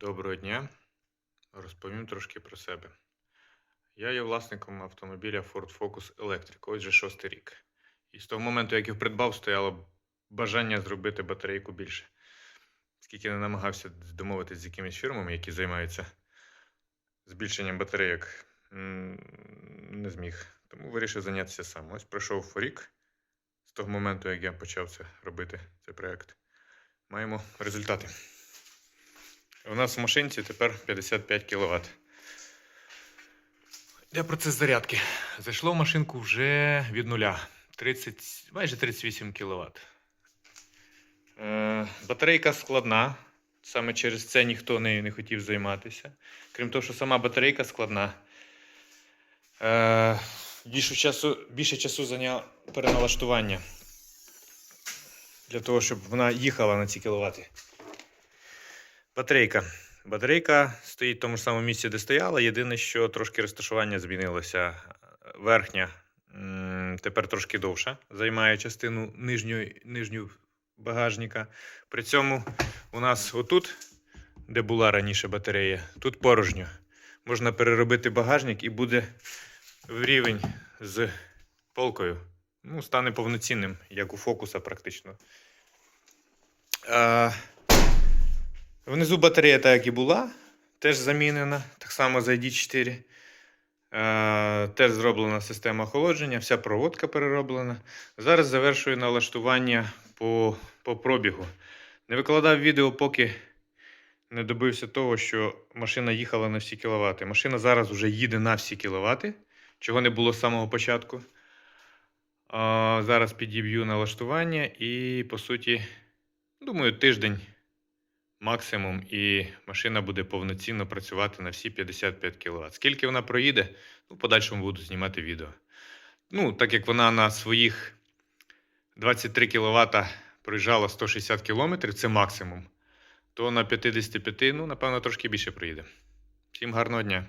Доброго дня. Розповім трошки про себе. Я є власником автомобіля Ford Focus Electric, ось вже шостий рік. І з того моменту, як його придбав, стояло бажання зробити батарейку більше. Скільки не намагався домовитися з якимись фірмами, які займаються збільшенням батарейок, не зміг. Тому вирішив зайнятися сам. Ось пройшов рік з того моменту, як я почав це робити, цей проєкт. Маємо результати. У нас в машинці тепер 55 кВт. Для процес зарядки. Зайшло в машинку вже від нуля. 30, майже 38 кВт. Е, батарейка складна. Саме через це ніхто нею не хотів займатися. Крім того, що сама батарейка складна. Е, більше, часу, більше часу зайняло переналаштування. Для того, щоб вона їхала на ці кіловати. Батарейка. Батарейка стоїть в тому ж самому місці, де стояла. Єдине, що трошки розташування змінилося. Верхня тепер трошки довша, займає частину нижньої, нижню багажника. При цьому у нас отут, де була раніше батарея, тут порожньо. Можна переробити багажник і буде в рівень з полкою. Ну, стане повноцінним, як у фокуса практично. А, Внизу батарея, так як і була, теж замінена, так само за ID4. Е, теж зроблена система охолодження, вся проводка перероблена. Зараз завершую налаштування по, по пробігу. Не викладав відео, поки не добився того, що машина їхала на всі кіловати. Машина зараз вже їде на всі кіловати, чого не було з самого початку. Зараз підіб'ю налаштування і, по суті, думаю, тиждень максимум, і машина буде повноцінно працювати на всі 55 кВт. Скільки вона проїде, ну, в подальшому буду знімати відео. Ну, так як вона на своїх 23 кВт проїжджала 160 км, це максимум, то на 55, ну, напевно, трошки більше проїде. Всім гарного дня!